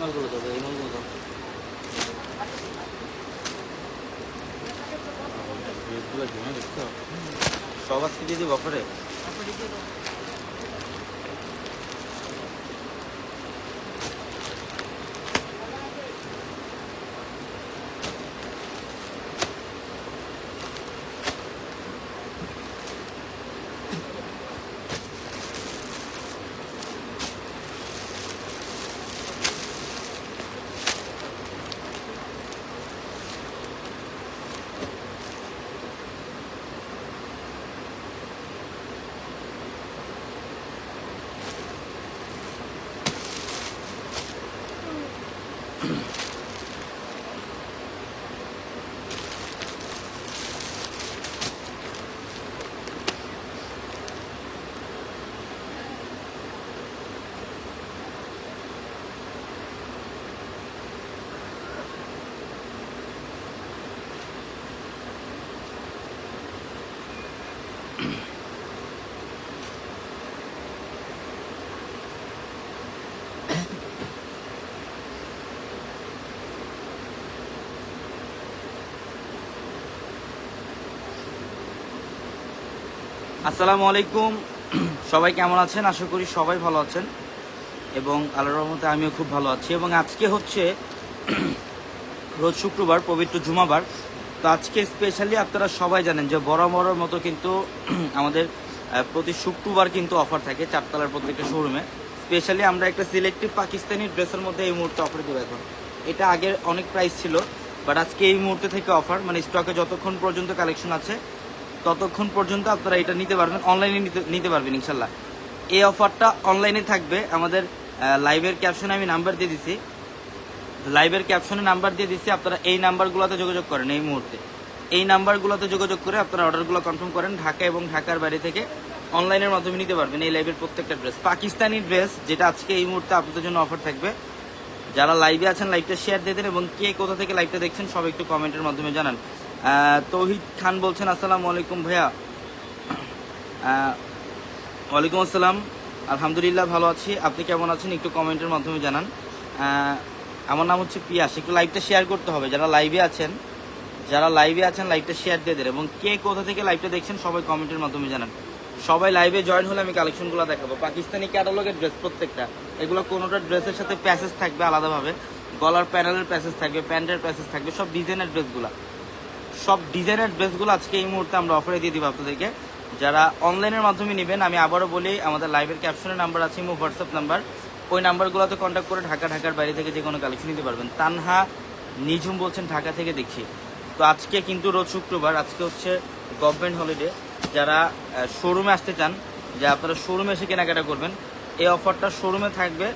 মালগুলো দেবো এই জমে দেখছ সব আজকে দিয়ে দিব অফারে আসসালামু আলাইকুম। সবাই কেমন আছেন? আশা করি সবাই ভালো আছেন। এবং আল্লাহর রহমতে আমিও খুব ভালো আছি। এবং আজকে হচ্ছে রোজ শুক্রবার, পবিত্র জুমাবার। তো আজকে স্পেশালি আপনারা সবাই জানেন যে বড় বরাবরের মতো কিন্তু আমাদের প্রতি শুক্রবার কিন্তু অফার থাকে চারতলার প্রত্যেকটা শোরুমে স্পেশালি আমরা একটা সিলেক্টিভ পাকিস্তানি ড্রেসের মধ্যে এই মুহূর্তে অফার দেবো এখন। এটা আগের অনেক প্রাইস ছিল বাট আজকে এই মুহূর্তে থেকে অফার মানে স্টকে যতক্ষণ পর্যন্ত কালেকশন আছে ততক্ষণ পর্যন্ত আপনারা এটা নিতে পারবেন অনলাইনে নিতে পারবেন ইনশাল্লাহ। এই অফারটা অনলাইনে থাকবে। আমাদের লাইভের ক্যাপশনে আমি নাম্বার দিয়ে দিছি। লাইভের ক্যাপশনে নাম্বার দিয়ে দিচ্ছি আপনারা এই নাম্বারগুলোতে যোগাযোগ করেন এই মুহূর্তে। এই নাম্বারগুলোতে যোগাযোগ করে আপনারা অর্ডারগুলো কনফার্ম করেন, ঢাকা এবং ঢাকার বাইরে থেকে অনলাইনের মাধ্যমে নিতে পারবেন এই লাইভের প্রত্যেকটা ড্রেস পাকিস্তানি ড্রেস যেটা আজকে এই মুহূর্তে আপনাদের জন্য অফার থাকবে। যারা লাইভে আছেন লাইভটা শেয়ার দিয়ে দেন এবং কে কোথা থেকে লাইভটা দেখছেন সব একটু কমেন্টের মাধ্যমে জানান। তৌহিদ খান বলছেন, আসসালামু আলাইকুম ভাইয়া। ওয়ালাইকুম আসসালাম। আলহামদুলিল্লাহ ভালো আছি। আপনি কেমন আছেন একটু কমেন্টের মাধ্যমে জানান। আমার নাম হচ্ছে পিয়াস। একটু লাইভটা শেয়ার করতে হবে। যারা লাইভে আছেন, যারা লাইভে আছেন, লাইভটা শেয়ার দিয়ে দেন এবং কে কোথা থেকে লাইভটা দেখছেন, সবাই কমেন্টের মাধ্যমে জানান। সবাই লাইভে জয়েন হলে আমি কালেকশনগুলো দেখাবো। পাকিস্তানি ক্যাটালগের ড্রেস প্রত্যেকটা। এগুলো কোনোটা ড্রেসের সাথে প্যাসেজ থাকবে আলাদাভাবে। গলার প্যানেলের প্যাসেজ থাকবে, প্যান্টের প্যাসেজ থাকবে, সব ডিজাইনের ড্রেসগুলো। সব ডিজাইনের ড্রেসগুলো আজকে এই মুহূর্তে আমরা অফারে দিয়ে দিব আপনাদেরকে। যারা অনলাইনের মাধ্যমে নেবেন, আমি আবারও বলি, আমাদের লাইভের ক্যাপশনের নাম্বার আছে, ইমো হোয়াটসঅ্যাপ নাম্বার ওই নাম্বারগুলোতে কন্ট্যাক্ট করে ঢাকা, ঢাকার বাইরে থেকে যে কোনো কালেকশন নিতে পারবেন। তানহা নিঝুম বলছেন, ঢাকা থেকে দেখছি। তো আজকে কিন্তু রোজ শুক্রবার, আজকে হচ্ছে গভর্নমেন্ট হলিডে যারা শোরুমে আসতে চান, যে আপনারা শোরুমে এসে কেনাকাটা করবেন, এই অফারটা শোরুমে থাকবে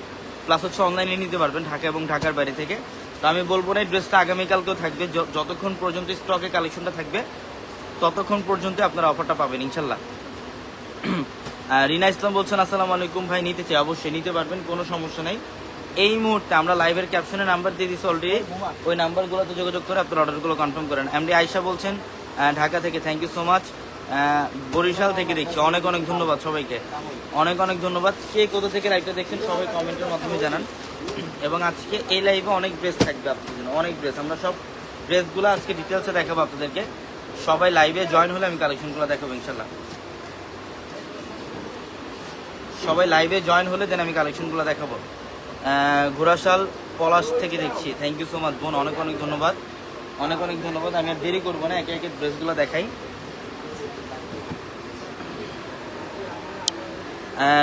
প্লাস হচ্ছে অনলাইনে নিতে পারবেন, ঢাকা এবং ঢাকার বাইরে থেকে। তো আমি বলব না, এই ড্রেসটা আগামীকালকেও থাকবে। যতক্ষণ পর্যন্ত স্টকে কালেকশনটা থাকবে, ততক্ষণ পর্যন্ত আপনারা অফারটা পাবেন, ইনশাল্লাহ। রিনা ইসলাম বলছেন, আসসালামু আলাইকুম ভাই, নিতে চাই। অবশ্যই নিতে পারবেন, কোনো সমস্যা নাই। এই মুহূর্তে আমরা লাইভের ক্যাপশনে নাম্বার দিয়ে দিচ্ছি অলরেডি ওই নাম্বারগুলোতে যোগাযোগ করে আপনার অর্ডারগুলো কনফার্ম করেন। এমডি আয়শা বলছেন ঢাকা থেকে thank you so much Barishal থেকে দেখছি। অনেক অনেক ধন্যবাদ সবাইকে। অনেক অনেক ধন্যবাদ। কে কোথা থেকে লাইভটা দেখছেন, সবাই কমেন্টের মাধ্যমে জানান। এবং আজকে এই লাইভে অনেক ড্রেস থাকবে আপনাদের জন্য অনেক ড্রেস আমরা সব ড্রেসগুলো আজকে ডিটেলসে দেখাবো আপনাদেরকে। সবাই লাইভে জয়েন হলে আমি কালেকশনগুলো দেখাবো ইনশাল্লাহ। সবাই লাইভে জয়েন হলে দেন আমি কালেকশনগুলো দেখাবো। আহ, ঘোড়াশাল পলাশ থেকে দেখছি। থ্যাংক ইউ সো মাচ বোন। অনেক অনেক ধন্যবাদ। অনেক অনেক ধন্যবাদ। আমি আর দেরি করব না একে একে ড্রেসগুলো দেখাই।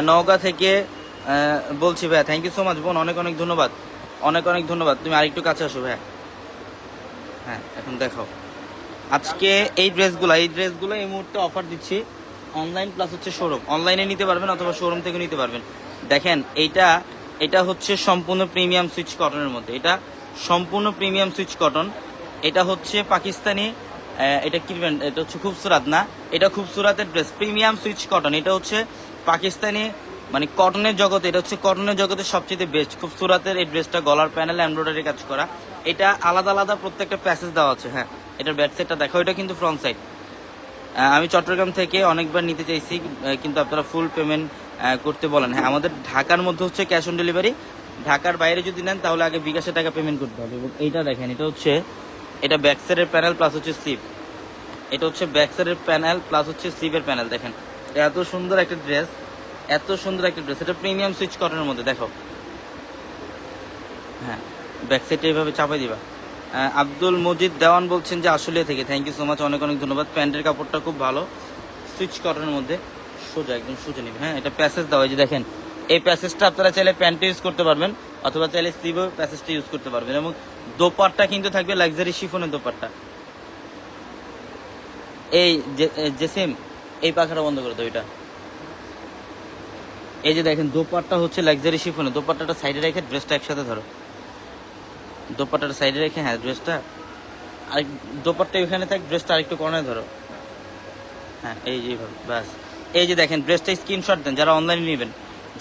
নওগাঁ থেকে বলছি ভাইয়া থ্যাংক ইউ সো মাচ বোন, অনেক অনেক ধন্যবাদ। অনেক অনেক ধন্যবাদ। তুমি আরেকটু কাছে আসো ভাইয়া। হ্যাঁ এখন দেখাও। আজকে এই ড্রেসগুলো এই ড্রেসগুলো এই মুহূর্তে অফার দিচ্ছি। অনলাইন প্লাস হচ্ছে শোরুম অনলাইনে নিতে পারবেন অথবা শোরুম থেকে নিতে পারবেন। দেখেন, এইটা, এটা হচ্ছে সম্পূর্ণ প্রিমিয়াম সুইচ কটনের মধ্যে। এটা সম্পূর্ণ প্রিমিয়াম সুইচ কটন এটা হচ্ছে পাকিস্তানি এটা কি brand? এটা হচ্ছে খুবসুরাত না? এটা খুবসুরাতের ড্রেস প্রিমিয়াম সুইচ কটন এটা হচ্ছে পাকিস্তানি মানে কটনের জগতে, এটা হচ্ছে কটনের জগতে সবচেয়ে বেস্ট খুবসুরাতের এই ড্রেসটা গলার প্যানেল এমব্রয়ডারি কাজ করা। এটা আলাদা আলাদা প্রত্যেকটা প্যাসেজ দেওয়া আছে হ্যাঁ। এটার ব্যাক সাইডটা দেখো, এটা কিন্তু ফ্রন্ট সাইড আমি চট্টগ্রাম থেকে অনেকবার নিতে চাইছি কিন্তু আপনারা ফুল পেমেন্ট করতে বলেন। হ্যাঁ আমাদের ঢাকার মধ্যে হচ্ছে ক্যাশ অন ডেলিভারি ঢাকার বাইরে যদি নেন, তাহলে আগে বিকাশে টাকা পেমেন্ট করতে হবে। এবং এইটা দেখেন, এটা হচ্ছে, এটা ব্যাকসাইডের প্যানেল প্লাস হচ্ছে স্লিপ এটা হচ্ছে ব্যাকসাইডের প্যানেল প্লাস হচ্ছে স্লিপের প্যানেল দেখেন। এত সুন্দর একটা ড্রেস এত সুন্দর একটা ড্রেস এটা প্রিমিয়াম সুইচ কটনের মধ্যে, দেখো। হ্যাঁ ব্যাক সাইডটা এইভাবে চাপাই দিবা। আব্দুল মজিদ দেওয়ান বলছেন যে, আসলে থেকে। থ্যাংক ইউ সো মাচ অনেক অনেক ধন্যবাদ। প্যান্টের কাপড়টা খুব ভালো। সুইচ কটনের মধ্যে সোজা একদম সোজা নিবে। হ্যাঁ এটা প্যাসেজ দেওয়া যে দেখেন। এই প্যাসেজটা আপনারা চাইলে প্যান্টে ইউজ করতে পারবেন, অথবা চাইলে স্লিভেও প্যাসেজটা ইউজ করতে পারবেন। এবং দোপাট্টা কিন্তু থাকবে লাক্সারি শিফনের দোপাট্টা। এই জেসিম এই পাখাটা বন্ধ করে দাও, এটা। এই যে দেখেন, দোপাট্টা হচ্ছে লাক্সারি শিফনের দোপাট্টাটা সাইডে রেখে ড্রেসটা একসাথে ধরো। দোপাট্টাটা সাইডে রেখে হ্যাঁ ড্রেসটা আরেক, দোপাট্টা ওখানে থাক ড্রেসটা আরেকটু কর্নারে ধরো। হ্যাঁ এই যে ব্যাস। এই যে দেখেন ড্রেসটা স্ক্রিনশট দেন, যারা অনলাইনে নেবেন।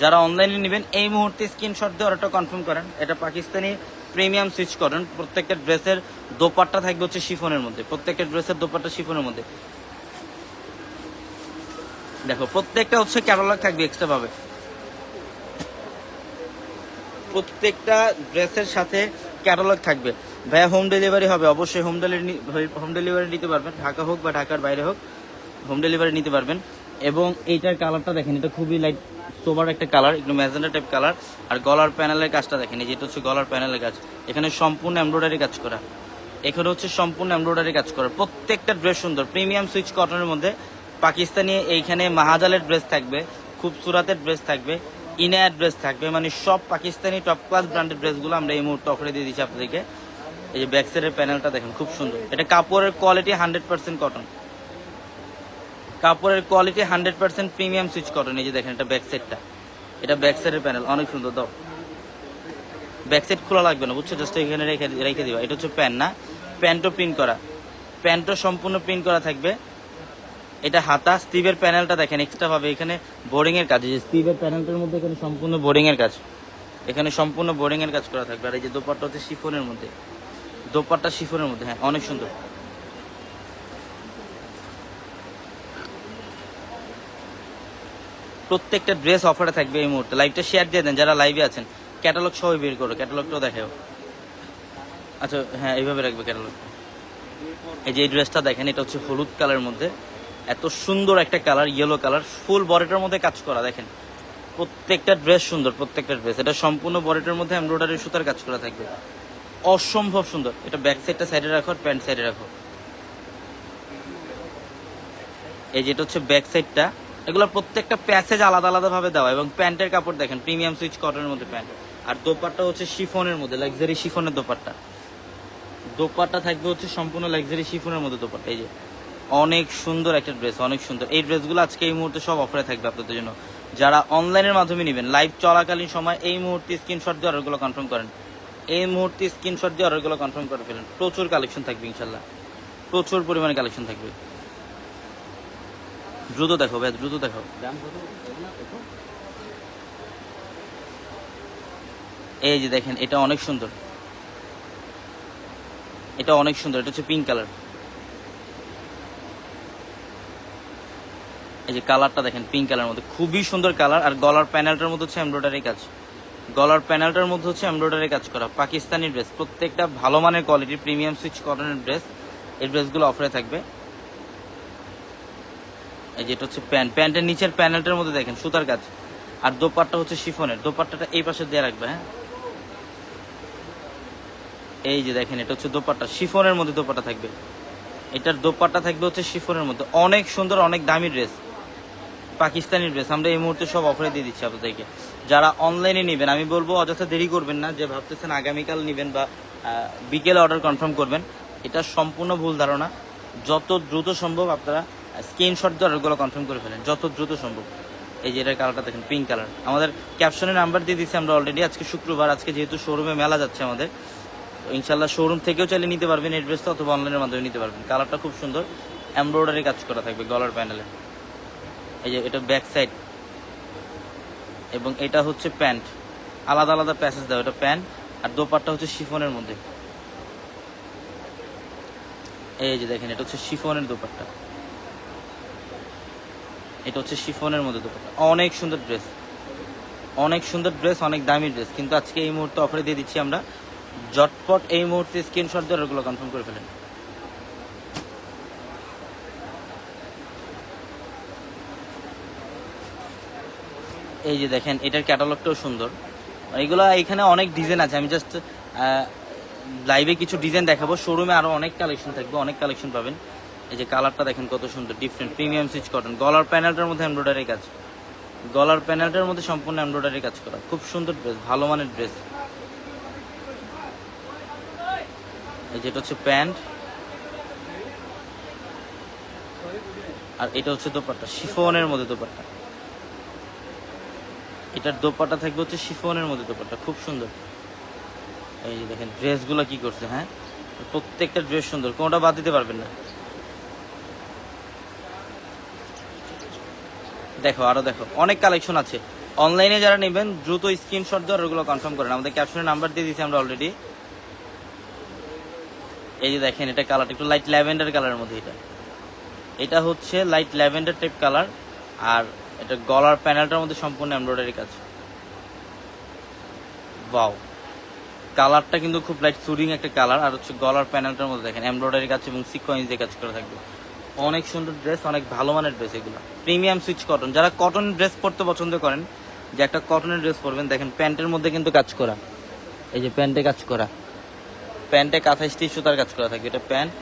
যারা অনলাইনে নেবেন, এই মুহূর্তে স্ক্রিনশট দিয়ে অর্ডারটা কনফার্ম করেন। এটা পাকিস্তানি প্রিমিয়াম সুইচ করেন। প্রত্যেকটা ড্রেসের দোপাট্টা থাকবে হচ্ছে শিফনের মধ্যে। প্রত্যেকটা ড্রেসের দোপাট্টা শিফনের মধ্যে। দেখো, প্রত্যেকটা হচ্ছে ক্যাটালগ থাকবে এক্সট্রা পাবে প্রত্যেকটা ড্রেসের সাথে ক্যাটালগ থাকবে। ভাইয়া হোম ডেলিভারি হবে। অবশ্যই হোম ডেলিভারি হোম ডেলিভারি নিতে পারবেন। ঢাকা হোক বা ঢাকার বাইরে হোক হোম ডেলিভারি নিতে পারবেন। এবং এইটার কালারটা দেখেন, এটা খুবই লাইট সোবার একটা কালার একটু ম্যাজেন্ডা টাইপ কালার আর গলার প্যানেলের কাজটা দেখেন, এই যেটা হচ্ছে গলার প্যানেলের কাজ। এখানে সম্পূর্ণ এমব্রয়ডারি কাজ করা। এখানে হচ্ছে সম্পূর্ণ এমব্রয়ডারি কাজ করা। প্রত্যেকটা ড্রেস সুন্দর। প্রিমিয়াম সুইচ কটনের মধ্যে। পাকিস্তানি এইখানে মাহাজালের ড্রেস থাকবে। খুব সুরাতের ড্রেস থাকবে। ইনায়ার ড্রেস থাকবে মানে সব পাকিস্তানি টপ ক্লাস ব্র্যান্ডের ড্রেসগুলো আমরা এই মুহূর্তে অফারে দিয়ে দিচ্ছি আপনাদেরকে। এই যে ব্যাক সাইডের প্যানেলটা দেখেন, খুব সুন্দর। এটা কাপড়ের কোয়ালিটি হান্ড্রেড পার্সেন্ট কটন কাপড়ের quality hundred percent premium Swiss cotton এই যে দেখেন এটা ব্যাক সাইডটা এটা ব্যাক সাইডের প্যানেল অনেক সুন্দর, দাও। ব্যাক সাইড খোলা লাগবে না, বুঝছ? জাস্ট এখানে রেখে রেখে দিবা। এটা হচ্ছে প্যান্ট না? প্যান্টও প্রিন্ট করা। প্যান্টও সম্পূর্ণ প্রিন্ট করা থাকবে। এটা হাতা, স্টিভের প্যানেলটা দেখেন এক্সট্রা ভাবে এখানে বোর্ডিং এর কাজ স্টিভের প্যানেলটার মধ্যে এখানে সম্পূর্ণ বোর্ডিং এর কাজ। এখানে সম্পূর্ণ বোর্ডিং এর কাজ করা থাকবে, আর এই যে দোপাট্টা হচ্ছে শিফনের মধ্যে। দোপাট্টা শিফনের মধ্যে হ্যাঁ অনেক সুন্দর। প্রত্যেকটা ড্রেস অফারে থাকবে এই মুহূর্তে। লাইভটা শেয়ার দিয়ে দেন, যারা লাইভে আছেন। ক্যাটালগ সবাই বের করো ক্যাটালগটাও দেখাও। আচ্ছা হ্যাঁ এইভাবে রাখবে ক্যাটালগ এই যে এই ড্রেসটা দেখেন, এটা হচ্ছে হলুদ কালারের মধ্যে। এত সুন্দর একটা কালার ইয়েলো কালার ফুল বডিটার মধ্যে কাজ করা, দেখেন। প্রত্যেকটা ড্রেস সুন্দর, প্রত্যেকটা ড্রেস এটা সম্পূর্ণ বডিটার মধ্যে এমব্রয়ডারি সুতার কাজ করা থাকবে। অসম্ভব সুন্দর। এটা ব্যাক সাইডটা সাইডে রাখো, আর প্যান্ট সাইডে রাখো। এই যেটা হচ্ছে ব্যাক সাইডটা এগুলো প্রত্যেকটা প্যাসেজ আলাদা আলাদা ভাবে দেওয়া, এবং প্যান্টের কাপড় দেখেন প্রিমিয়াম সুইচ কটনের মধ্যে প্যান্ট আর দোপাট্টা হচ্ছে শিফনের মধ্যে লাক্সারি শিফনের দোপাট্টা। দোপাট্টা থাকবে হচ্ছে সম্পূর্ণ লাক্সারি শিফনের মধ্যে দোপাট্টা, এই যে। অনেক সুন্দর একটা ড্রেস অনেক সুন্দর। এই ড্রেসগুলো আজকে এই মুহূর্তে সব অফারে থাকবে আপনাদের জন্য। যারা অনলাইনের মাধ্যমে নেবেন লাইভ চলাকালীন সময় এই মুহূর্তে স্ক্রিনশট দিয়ে অর্ডারগুলো কনফার্ম করেন। এই মুহূর্তে স্ক্রিনশট দিয়ে অর্ডারগুলো কনফার্ম করে ফেলেন। প্রচুর কালেকশন থাকবে ইনশাল্লাহ প্রচুর পরিমাণে কালেকশন থাকবে। দ্রুত দেখো ভাই দ্রুত দেখো এই যে দেখেন, এটা অনেক সুন্দর। এটা অনেক সুন্দর, এটা হচ্ছে পিঙ্ক কালার এই যে কালারটা দেখেন পিঙ্ক কালারের মধ্যে। খুবই সুন্দর কালার। আর গলার প্যানেলটার মধ্যে হচ্ছে এমব্রয়ডারি কাজ। গলার প্যানেলটার মধ্যে হচ্ছে এমব্রয়ডারি কাজ করা। পাকিস্তানি ড্রেস প্রত্যেকটা ভালো মানের কোয়ালিটি প্রিমিয়াম সুইচ কটনের ড্রেস এই ড্রেসগুলো অফারে থাকবে। এই যে এটা হচ্ছে প্যান্ট প্যান্টের নিচের প্যানেলটার মধ্যে দেখেন, সুতার কাজ। আর দোপাট্টা হচ্ছে শিফনের। দোপাট্টাটা এই পাশে দিয়ে রাখবে হ্যাঁ? এই যে দেখেন, এটা হচ্ছে দোপাট্টা। শিফনের মধ্যে দোপাট্টা থাকবে। এটার দোপাট্টা থাকবে হচ্ছে শিফনের মধ্যে। অনেক সুন্দর, অনেক দামি ড্রেস পাকিস্তানি ড্রেস আমরা এই মুহূর্তে সব অফারে দিয়ে দিচ্ছি আপনাদেরকে। যারা অনলাইনে নেবেন, আমি বলব অযথা দেরি করবেন না, যে ভাবতেছেন আগামীকাল নেবেন বা বিকেলে অর্ডার কনফার্ম করবেন, এটা সম্পূর্ণ ভুল ধারণা। যত দ্রুত সম্ভব আপনারা স্ক্রিনশট দিয়ে অর্ডারগুলো কনফার্ম করে ফেলেন, যত দ্রুত সম্ভব। এই যে এটার কালারটা দেখেন পিঙ্ক কালার আমাদের ক্যাপশনে নাম্বার দিয়ে দিচ্ছি আমরা অলরেডি আজকে শুক্রবার, আজকে যেহেতু শোরুমে মেলা যাচ্ছে আমাদের ইনশাল্লাহ শোরুম থেকেও চাইলে নিতে পারবেন এই ড্রেসটা অথবা অনলাইনের মাধ্যমে নিতে পারবেন। কালারটা খুব সুন্দর এমব্রয়ডারি কাজ করা থাকবে গলার প্যানেলে এই যে এটা ব্যাক সাইড এবং এটা হচ্ছে প্যান্ট আলাদা আলাদা প্যাসেজ দেওয়া, এটা প্যান্ট আর দোপাট্টা হচ্ছে শিফনের মধ্যে। এই যে দেখেন, এটা হচ্ছে শিফনের দোপাট্টা। এটা হচ্ছে শিফনের মধ্যে দোপাট্টা। অনেক সুন্দর ড্রেস অনেক সুন্দর ড্রেস অনেক দামি ড্রেস কিন্তু আজকে এই মুহূর্তে অফারে দিয়ে দিচ্ছি আমরা। জটপট এই মুহূর্তে স্ক্রিনশট দিয়ে ওগুলো কনফার্ম করে ফেলেন। এই যে দেখেন, এটার ক্যাটালগটাও সুন্দর। এগুলো এখানে অনেক ডিজাইন আছে। আমি জাস্ট লাইভে কিছু ডিজাইন দেখাবো। শোরুমে আরও অনেক কালেকশন থাকবে, অনেক কালেকশন পাবেন। এই যে কালারটা দেখেন কত সুন্দর ডিফারেন্ট প্রিমিয়াম সুইচ কটন গলার প্যানেলটার মধ্যে এমব্রয়ডারি কাজ। গলার প্যানেলটার মধ্যে সম্পূর্ণ এমব্রয়ডারি কাজ করা। খুব সুন্দর ড্রেস ভালো মানের ড্রেস এই যেটা হচ্ছে প্যান্ট। আর এটা হচ্ছে দোপাট্টা, শিফনের মধ্যে দোপাট্টা। এটার দোপাট্টা থাকবে হচ্ছে শিফনের মধ্যে দোপাটা, খুব সুন্দর। এই যে দেখেন, ড্রেসগুলো কি করছে হ্যাঁ? প্রত্যেকটা ড্রেস সুন্দর, কোনোটা বাদ দিতে পারবেন না। দেখো, আরও দেখো, অনেক কালেকশন আছে। অনলাইনে যারা নেবেন, দ্রুত স্ক্রিনশট দেওয়ার, ওগুলো কনফার্ম করেন। আমাদের ক্যাপশনে নাম্বার দিয়ে দিয়েছি আমরা অলরেডি এই যে দেখেন, এটা কালারটা একটু লাইট ল্যাভেন্ডার কালারের মধ্যে এটা। এটা হচ্ছে লাইট ল্যাভেন্ডার টাইপ কালার আর এটা গলার প্যানেলটার মধ্যে সম্পূর্ণ এমব্রয়ডারি কাজ। ওয়াও। কালারটা কিন্তু খুব লাইট সুরিং একটা কালার। আর হচ্ছে গলার প্যানেলটার মধ্যে দেখেন, এমব্রয়ডারি কাজ এবং সিকোয়েন্স দিয়ে কাজ করা থাকবে। অনেক সুন্দর ড্রেস অনেক ভালো মানের ড্রেস এগুলো। প্রিমিয়াম সুইচ কটন যারা কটন ড্রেস পরতে পছন্দ করেন, যে একটা কটনের ড্রেস পরবেন, দেখেন প্যান্টের মধ্যে কিন্তু কাজ করা। এই যে প্যান্টে কাজ করা। প্যান্টে কাঁথা স্টিচ সুতার কাজ করা থাকে এটা প্যান্ট।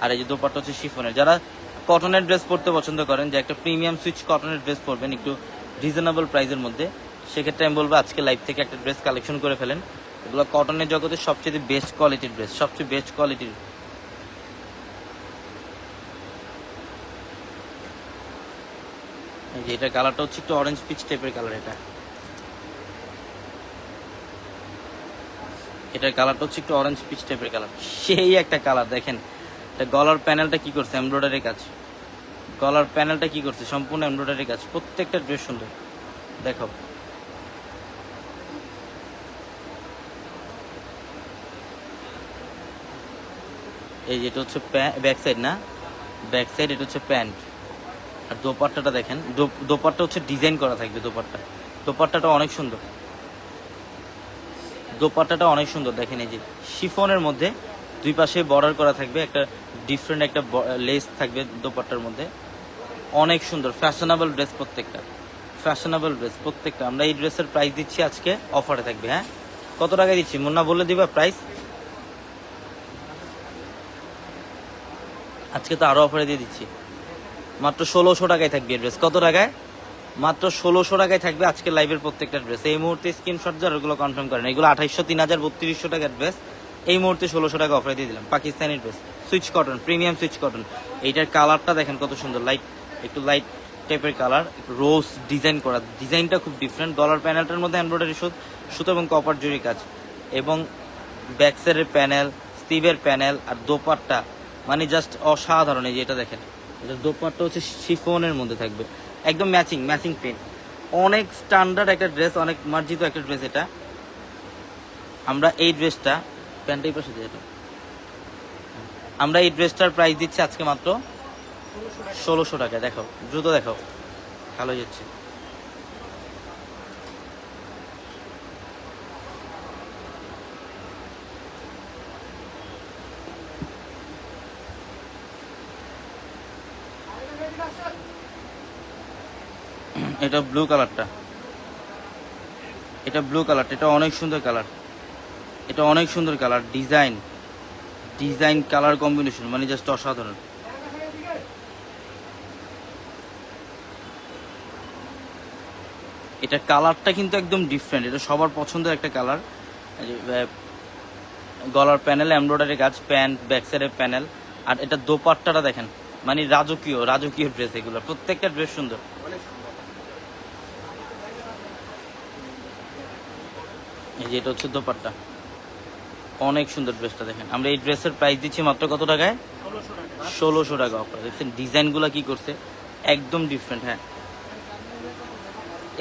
আর এই যে দোপাট্টা হচ্ছে শিফনের যারা কটনের ড্রেস পরতে পছন্দ করেন, যে একটা প্রিমিয়াম সুইচ কটনের ড্রেস পরবেন একটু রিজনেবল প্রাইসের মধ্যে। সেক্ষেত্রে আমি বলব আজকে লাইভ থেকে একটা ড্রেস কালেকশন করে ফেলেন। এগুলো কটনের জগতে সবচেয়ে বেস্ট কোয়ালিটির ড্রেস সবচেয়ে বেস্ট কোয়ালিটির এই যে এটা কালারটা হচ্ছে একটু অরেঞ্জ পিচ টাইপের কালার এটা। এটার কালারটা হচ্ছে একটু অরেঞ্জ পিচ টাইপের কালার সেই একটা কালার দেখেন। এটা গলার প্যানেলটা কি করছে? এমব্রয়ডারি কাজ। গলার প্যানেলটা কি করছে? সম্পূর্ণ এমব্রয়ডারি কাজ। প্রত্যেকটা ড্রেস সুন্দর। দেখো। এই যেটা হচ্ছে ব্যাক সাইড না? ব্যাক সাইড এটা হচ্ছে প্যান্ট। আর দোপাট্টাটা দেখেন। দোপাট্টা হচ্ছে ডিজাইন করা থাকবে দোপাট্টা। দোপাট্টাটা অনেক সুন্দর। দোপাট্টাটা অনেক সুন্দর। দেখেন এই যে শিফনের মধ্যে দুই পাশে বর্ডার করা থাকবে। একটা ডিফারেন্ট একটা লেস থাকবে দোপাট্টার মধ্যে। অনেক সুন্দর ফ্যাশনেবল ড্রেস প্রত্যেকটা। ফ্যাশনেবল ড্রেস প্রত্যেকটা। আমরা এই ড্রেসের প্রাইস দিচ্ছি আজকে অফারে থাকবে হ্যাঁ? কত টাকা দিচ্ছি? মুন্না বলে দিবা প্রাইস আজকে তো আরও অফারে দিয়ে দিচ্ছি। মাত্র ষোলোশো টাকায় থাকবে ড্রেস কত টাকায়? মাত্র ষোলোশো টাকায় থাকবে আজকে লাইভের প্রত্যেকটা ড্রেস এই মুহূর্তে স্ক্রিনশট যার, ওগুলো কনফার্ম করেন। এগুলো আঠাইশশো তিন হাজার বত্রিশশো টাকার ড্রেস এই মুহূর্তে ষোলোশো টাকা অফারে দিয়ে দিলাম। Pakistani dress Swiss cotton premium Swiss cotton এইটার কালারটা দেখেন কত সুন্দর। লাইট একটু লাইট টাইপের কালার রোজ ডিজাইন করা। ডিজাইনটা খুব ডিফারেন্ট ডলার প্যানেলটার মধ্যে এমব্রয়ডারি সুত, সুতো এবং কপার জুড়ি কাজ। এবং ব্যাকসাইডের প্যানেল স্টিভের প্যানেল আর দোপাট্টা মানে জাস্ট অসাধারণ এই যে এটা দেখেন। এটা দোপাট্টা হচ্ছে শিফনের মধ্যে থাকবে। একদম ম্যাচিং ম্যাচিং প্রিন্ট অনেক স্ট্যান্ডার্ড একটা ড্রেস অনেক মার্জিত একটা ড্রেস এটা। আমরা এই ড্রেসটা প্যান্টের পাশে এটা। আমরা এই ড্রেসটার প্রাইস দিচ্ছি আজকে মাত্র ষোলোশো টাকা দেখো দ্রুত দেখো ভালো যাচ্ছে। এটা ব্লু কালারটা এটা ব্লু কালারটা এটা অনেক সুন্দর কালার এটা অনেক সুন্দর colour design design colour combination মানে জাস্ট অসাধারণ। এটা কালারটা কিন্তু একদম ডিফারেন্ট এটা সবার পছন্দের একটা কালার। গলার প্যানেল এমব্রয়ডারি কাজ, প্যান্ট ব্যাক সাইডের প্যানেল। আর এটা দোপাট্টাটা দেখেন মানে রাজকীয় রাজকীয় ড্রেস এগুলো। প্রত্যেকটা ড্রেস সুন্দর। এই যে, এটা হচ্ছে দোপাট্টা। অনেক সুন্দর ড্রেসটা দেখেন। আমরা এই ড্রেসের প্রাইস দিচ্ছি মাত্র কত টাকায়? ষোলোশো টাকা। অফার দেখছেন ডিজাইনগুলো কি করছে? একদম ডিফারেন্ট হ্যাঁ।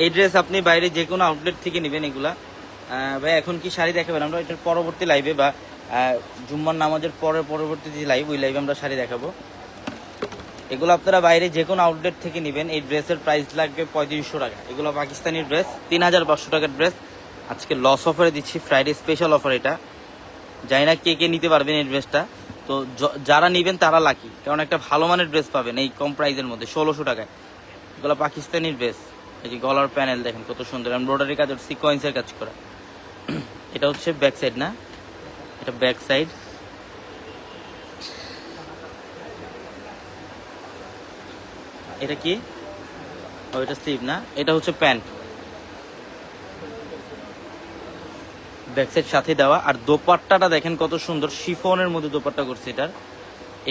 এই ড্রেস আপনি বাইরে যে কোনো আউটলেট থেকে নেবেন এগুলা। ভাই, এখন কি শাড়ি দেখাবেন? আমরা এটার পরবর্তী লাইভে বা জুম্মার নামাজের পরে পরবর্তী যে লাইভ ওই লাইভে আমরা শাড়ি দেখাবো। এগুলো আপনারা বাইরে যে কোনো আউটলেট থেকে নেবেন। এই ড্রেসের প্রাইস লাগবে পঁয়ত্রিশশো টাকা। এগুলো পাকিস্তানি ড্রেস তিন হাজার পাঁচশো টাকার ড্রেস আজকে লস অফারে দিচ্ছি ফ্রাইডে স্পেশাল অফার এটা। জানি না কে কে নিতে পারবেন এই ড্রেসটা তো যারা নেবেন তারা লাকি কারণ একটা ভালো মানের ড্রেস পাবেন এই কম প্রাইসের মধ্যে, ষোলোশো টাকায়। এগুলো পাকিস্তানি ড্রেস এই যে গলার প্যানেল দেখেন কত সুন্দর। এমব্রয়ডারি কাজ সিকোয়েন্সের কাজ করা। এটা হচ্ছে ব্যাক সাইড না? এটা ব্যাক সাইড এটা কি? ও, এটা স্লিভ না? এটা হচ্ছে প্যান্ট ব্যাক সাইড সাথে দেওয়া। আর দোপাট্টাটা দেখেন কত সুন্দর, শিফনের মধ্যে দোপাট্টা করছে এটার।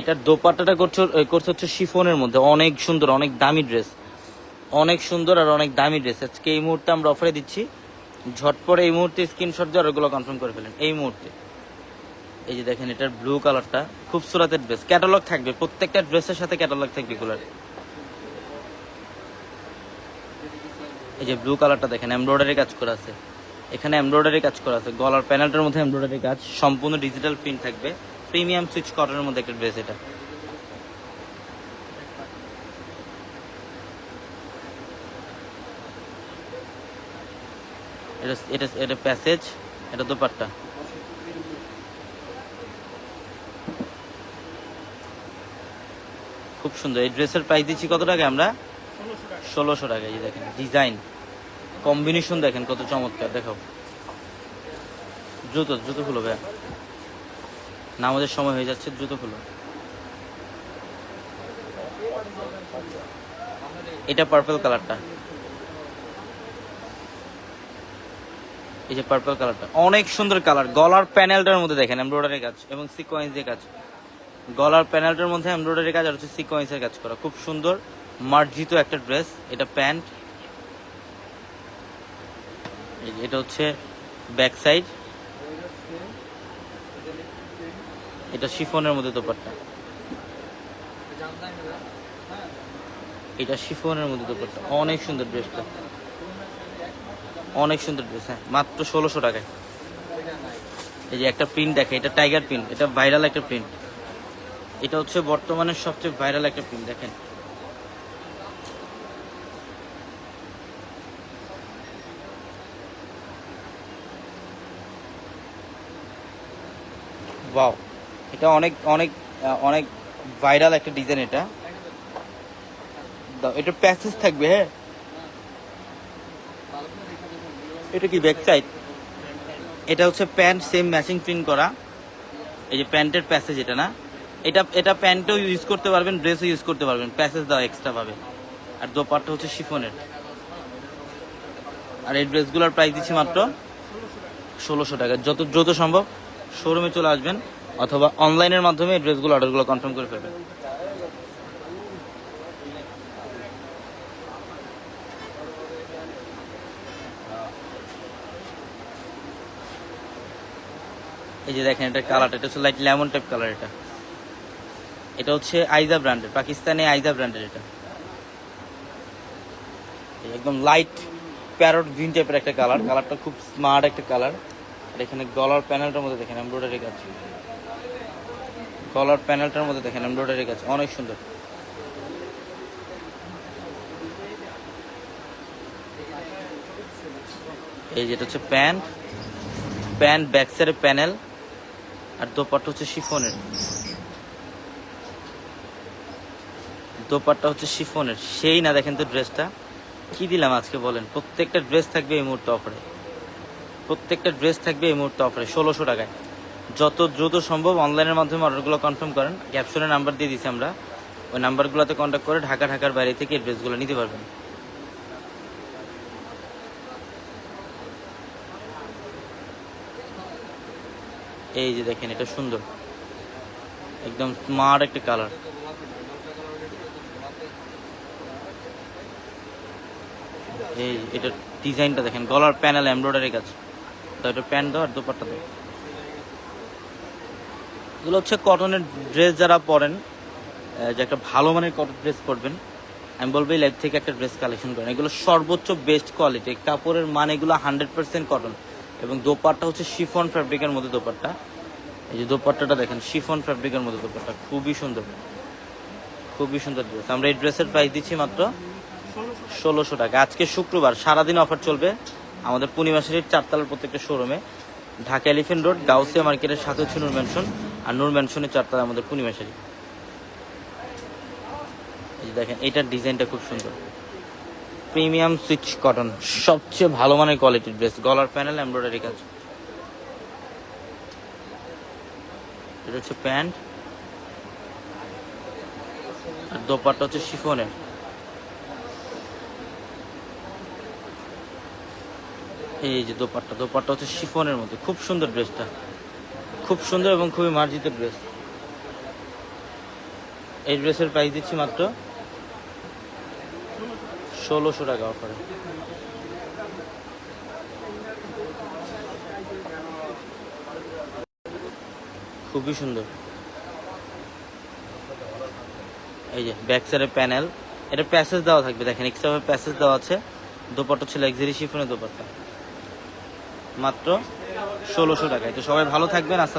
এটার দোপাট্টাটা করছে করছে হচ্ছে শিফনের মধ্যে। অনেক সুন্দর, অনেক দামি ড্রেস অনেক সুন্দর আর অনেক দামি ড্রেস আজকে এই মুহূর্তে আমরা অফারে দিচ্ছি। ঝটপট এই মুহূর্তে স্ক্রিনশট দিয়ে ওগুলো কনফার্ম করে ফেলেন। এই মুহূর্তে। এই যে দেখেন, এটার ব্লু কালারটা খুব সুরাতের ড্রেস ক্যাটালগ থাকবে, প্রত্যেকটা ড্রেসের সাথে ক্যাটালগ থাকবে এগুলোর। এই যে ব্লু কালারটা দেখেন এমব্রয়ডারি কাজ করা আছে। এখানে এমব্রয়ডারি কাজ করা আছে। গলার প্যানেলটার মধ্যে এমব্রয়ডারি কাজ। সম্পূর্ণ ডিজিটাল প্রিন্ট থাকবে। প্রিমিয়াম সুইচ কটনের মধ্যে একটা ড্রেস এটা। এটা এটা প্যাসেজ, এটা দোপাট্টা। খুব সুন্দর। এই ড্রেসের প্রাইস দিচ্ছি কত টাকা আমরা? ষোলোশো টাকা, এই দেখেন ডিজাইন কম্বিনেশন দেখেন কত চমৎকার, দেখাও। দ্রুত দ্রুত খুলো ভাইয়া। না আমাদের সময় হয়ে যাচ্ছে দ্রুত খুলো এটা পার্পল কালারটা এই যে পার্পল কালারটা অনেক সুন্দর কালার গলার প্যানেলটার মধ্যে দেখেন এমব্রয়ডারি কাজ এবং সিকোয়েন্স দিয়ে কাজ। গলার প্যানেলটার মধ্যে এমব্রয়ডারি কাজ আর হচ্ছে সিকোয়েন্সের কাজ করা। খুব সুন্দর, মার্জিত একটা ড্রেস এটা প্যান্ট। এটা হচ্ছে ব্যাক সাইড এটা শিফনের মধ্যে দোপাট্টা। এটা শিফনের মধ্যে দোপাট্টা। অনেক সুন্দর ড্রেসটা অনেক সুন্দর ড্রেস হ্যাঁ। মাত্র ষোলোশো টাকায়। এই যে একটা প্রিন্ট দেখে, এটা টাইগার প্রিন্ট এটা ভাইরাল একটা প্রিন্ট এটা হচ্ছে বর্তমানে সবচেয়ে ভাইরাল একটা প্রিন্ট দেখেন। ওয়াও এটা অনেক অনেক অনেক ভাইরাল একটা ডিজাইন এটা। এটা প্যাসেজ থাকবে হ্যাঁ। এটা কি ব্যাক সাইড এটা হচ্ছে প্যান্ট সেম ম্যাচিং প্রিন্ট করা। এই যে প্যান্টের প্যাসেজ এটা না? এটা এটা প্যান্টও ইউজ করতে পারবেন ড্রেসও ইউজ করতে পারবেন। প্যাসেজ দাও এক্সট্রা পাবে আর দোপাট্টা হচ্ছে শিফনের আর এই ড্রেসগুলোর প্রাইস দিচ্ছি মাত্র ষোলোশো টাকা। যত দ্রুত সম্ভব শোরুমে চলে আসবেন, অথবা অনলাইনের মাধ্যমে এই ড্রেসগুলো অর্ডারগুলো কনফার্ম করে ফেলবেন। এই যে দেখেন এটা কালারটা এটা হচ্ছে লাইট লেমন টাইপ কালার এটা। এটা হচ্ছে আইজা ব্র্যান্ডের পাকিস্তানি আইজা ব্র্যান্ডের এটা। একদম লাইট প্যারট গ্রিন টাইপের একটা কালার কালারটা খুব স্মার্ট একটা কালার আর এখানে গলার প্যানেলটার মধ্যে দেখেন এমব্রয়ডারি কাজ। গলার প্যানেলটার মধ্যে দেখেন এমব্রয়ডারি কাজ, অনেক সুন্দর। এই যেটা হচ্ছে প্যান্ট প্যান্ট ব্যাক সাইডের প্যানেল আর দোপাট্টা হচ্ছে শিফনের। দোপাট্টা হচ্ছে শিফনের। সেই না, দেখেন তো ড্রেসটা। কি দিলাম আজকে বলেন? প্রত্যেকটা ড্রেস থাকবে এই মুহূর্তে অফারে। প্রত্যেকটা ড্রেস থাকবে এই মুহূর্তে অফারে, ষোলোশো টাকায়। যত দ্রুত সম্ভব অনলাইনের মাধ্যমে অর্ডারগুলো কনফার্ম করেন। ক্যাপশনের নাম্বার দিয়ে দিচ্ছি আমরা। ওই নাম্বারগুলোতে কন্ট্যাক্ট করে ঢাকা ঢাকার বাইরে থেকে এই ড্রেসগুলো নিতে পারবেন। এই যে দেখেন, এটা সুন্দর। একদম স্মার্ট একটা কালার। এই এটা ডিজাইনটা দেখেন, গলার প্যানেল এমব্রয়ডারি কাজ। তো এটা প্যান্ট দাও আর দোপাট্টা দাও। এগুলো হচ্ছে কটনের ড্রেস যারা পরেন যে একটা ভালো মানের কটন ড্রেস পরবেন, আমি বলব এই লাইফ থেকে একটা ড্রেস কালেকশন করেন। এগুলো সর্বোচ্চ বেস্ট কোয়ালিটি। কাপড়ের মান এগুলো হান্ড্রেড পার্সেন্ট কটন। এবং দোপাট্টা হচ্ছে শিফন ফ্যাব্রিকের মধ্যে দোপাট্টা। এই যে দোপাট্টাটা দেখেন, শিফন ফ্যাব্রিকের মধ্যে দোপাট্টা। খুবই সুন্দর। খুবই সুন্দর ড্রেস আমরা এই ড্রেসের প্রাইস দিচ্ছি মাত্র ষোলোশো টাকা। আজকে শুক্রবার, সারাদিন অফার চলবে আমাদের পূর্ণিমা পূর্ণিমাশারির চারতলার প্রত্যেকটা শোরুমে ঢাকা এলিফেন্ট রোড গাউসিয়া মার্কেটের সাথে হচ্ছে নূর ম্যানশন আর নূর ম্যানশনের চারতলা আমাদের পূর্ণিমাশারি এই যে দেখেন, এটার ডিজাইনটা খুব সুন্দর। প্রিমিয়াম সুইচ কটন, সবচেয়ে ভালো মানের কোয়ালিটির ড্রেস গলার প্যানেল এমব্রয়ডারি কাজ। এটা হচ্ছে প্যান্ট। আর দোপাট্টা হচ্ছে শিফনের। এই যে দোপাট্টা দোপাট্টা হচ্ছে শিফনের মধ্যে। খুব সুন্দর ড্রেসটা খুব সুন্দর এবং খুবই মার্জিত ড্রেস এই ড্রেসের প্রাইস দিচ্ছি মাত্র ষোলোশো টাকা অফারে খুবই সুন্দর। এই যে ব্যাক সাইডের প্যানেল এটা প্যাসেজ দেওয়া থাকবে, দেখেন এক্সট্রা প্যাসেজ দেওয়া আছে। দোপাট্টা ছিল এক্সারি শিফনের দোপাট্টা। মাত্র ষোলোশো টাকায় তো সবাই ভালো থাকবেন, আসসালাম